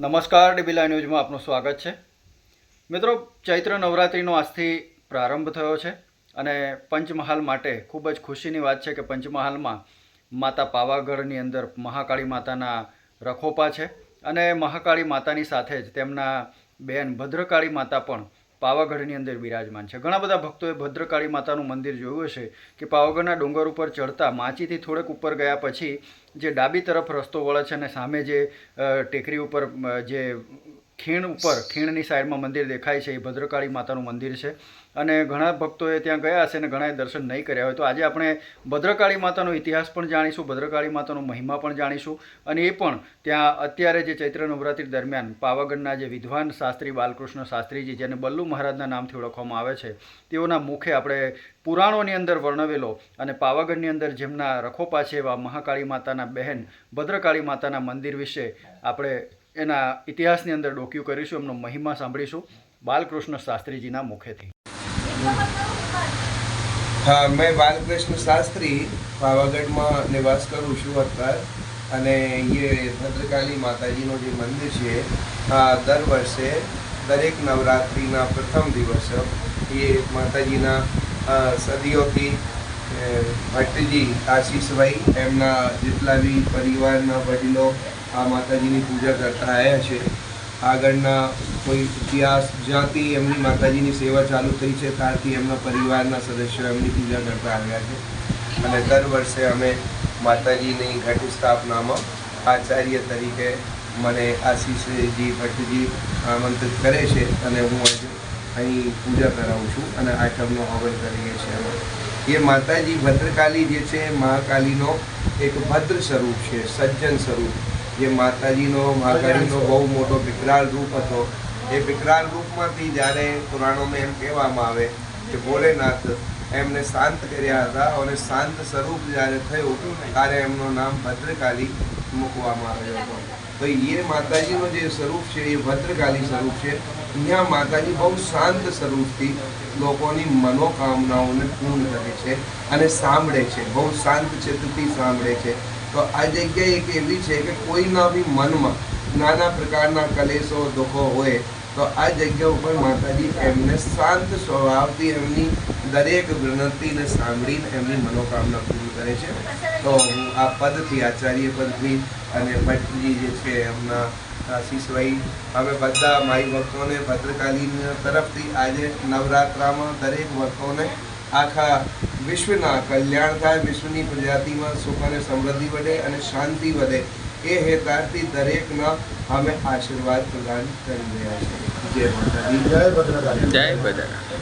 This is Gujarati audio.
નમસ્કાર ડીબીલા ન્યૂઝમાં આપનું સ્વાગત છે. મિત્રો, ચૈત્ર નવરાત્રિનો આજથી પ્રારંભ થયો છે અને પંચમહાલ માટે ખૂબ જ ખુશીની વાત છે કે પંચમહાલમાં માતા પાવાગઢની અંદર મહાકાળી માતાના રખોપા છે અને મહાકાળી માતાની સાથે જ તેમના બેન ભદ્રકાળી માતા પણ પાવાગઢની અંદર બિરાજમાન છે. ઘણા બધા ભક્તોએ ભદ્રકાળી માતાનું મંદિર જોયું હશે કે પાવાગઢના ડુંગર ઉપર ચડતા માચીથી થોડેક ઉપર ગયા પછી જે ડાબી તરફ રસ્તો વળે છે અને સામે જે ટેકરી ઉપર જે ખીણ ઉપર ખીણની સાઈડમાં મંદિર દેખાય છે એ ભદ્રકાળી માતાનું મંદિર છે. અને ઘણા ભક્તોએ ત્યાં ગયા હશે અને ઘણાએ દર્શન નહીં કર્યા હોય. તો આજે આપણે ભદ્રકાળી માતાનો ઇતિહાસ પણ જાણીશું ભદ્રકાળી માતાનો મહિમા પણ જાણીશું. અને એ પણ ત્યાં અત્યારે જે ચૈત્ર નવરાત્રિ દરમિયાન પાવાગઢના જે વિદ્વાન શાસ્ત્રી બાલકૃષ્ણ શાસ્ત્રીજી જેને બલ્લુ મહારાજના નામથી ઓળખવામાં આવે છે તેઓના મુખે આપણે પુરાણોની અંદર વર્ણવેલો અને પાવાગઢની અંદર જેમના રખોપા છે એવા મહાકાળી માતાના બહેન ભદ્રકાળી માતાના મંદિર વિશે આપણે એના ઇતિહાસની અંદર ડોક્યુ કરીશું, એમનો મહિમા સાંભળીશું. બાલકૃષ્ણ શાસ્ત્રીજીના મુખેથી. હા, મેં બાલકૃષ્ણ શાસ્ત્રી પાવાગઢમાં નિવાસ કરું છું અત્યારે. અને એ ભદ્રકાલી માતાજીનું જે મંદિર છે, આ દર વર્ષે દરેક નવરાત્રિના પ્રથમ દિવસ એ માતાજીના સદીઓથી ભટ્ટજી, આશીષભાઈ, એમના જેટલા બી પરિવારના વડીલો આ માતાજીની પૂજા કરતા આવ્યા છે. આગળના કોઈ ઇતિહાસ જ્યાંથી એમની માતાજીની સેવા ચાલુ થઈ છે ત્યારથી એમના પરિવારના સદસ્યો એમની પૂજા કરતા આવ્યા છે. અને દર વર્ષે અમે માતાજીની ઘટ સ્થાપનામાં આચાર્ય તરીકે મને આશીષજી ભટ્ટજી આમંત્રિત કરે છે અને હું આજે અહીં પૂજા કરાવું છું અને આઠમનો હવન કરીએ છીએ. અમે એ માતાજી ભદ્રકાલી જે છે મહાકાલીનો એક ભદ્ર સ્વરૂપ છે સજ્જન સ્વરૂપ. જે માતાજીનો મહાકાલીનો બહુ મોટો વિકરાળ રૂપ હતો. એ વિકરાળ રૂપમાંથી જ્યારે પુરાણોમાં એમ કહેવામાં આવે કે ભોલેનાથ એમને શાંત કર્યા હતા અને શાંત સ્વરૂપ જ્યારે થયું, ત્યારે એમનું નામ ભદ્રકાલી મૂકવામાં આવ્યો હતો. તો એ માતાજીનું જે સ્વરૂપ છે, એ ભદ્રકાલી સ્વરૂપ છે. અહીંયા માતાજી બહુ શાંત સ્વરૂપથી લોકોની મનોકામનાઓને પૂર્ણ કરે છે અને સાંભળે છે. બહુ શાંત ચિત્તથી સાંભળે છે. તો આ જગ્યા એક એવી છે કે કોઈના બી મનમાં નાના પ્રકારના કલેશો, દુઃખો હોય, તો આ જગ્યા ઉપર માતાજી એમને શાંત સ્વભાવથી એમની દરેક વિનંતીને સાંભળીને એમની મનોકામના પૂરી કરે છે. તો હું આ પદથી આચાર્ય પદથી અને ભટ્ટજી જે છે એમના આશીષભાઈ અમે બધા માઈ ભક્તોને ભદ્રકાલીન તરફથી આજે નવરાત્રામાં દરેક ભક્તોને આખા વિશ્વના કલ્યાણ થાય, વિશ્વની પ્રજાતિમાં સુખ અને સમૃદ્ધિ વધે અને શાંતિ વધે. એ હેતાથી દરેકના અમે આશીર્વાદ પ્રદાન કરી રહ્યા છીએ. જય માતાજી. જય બધાના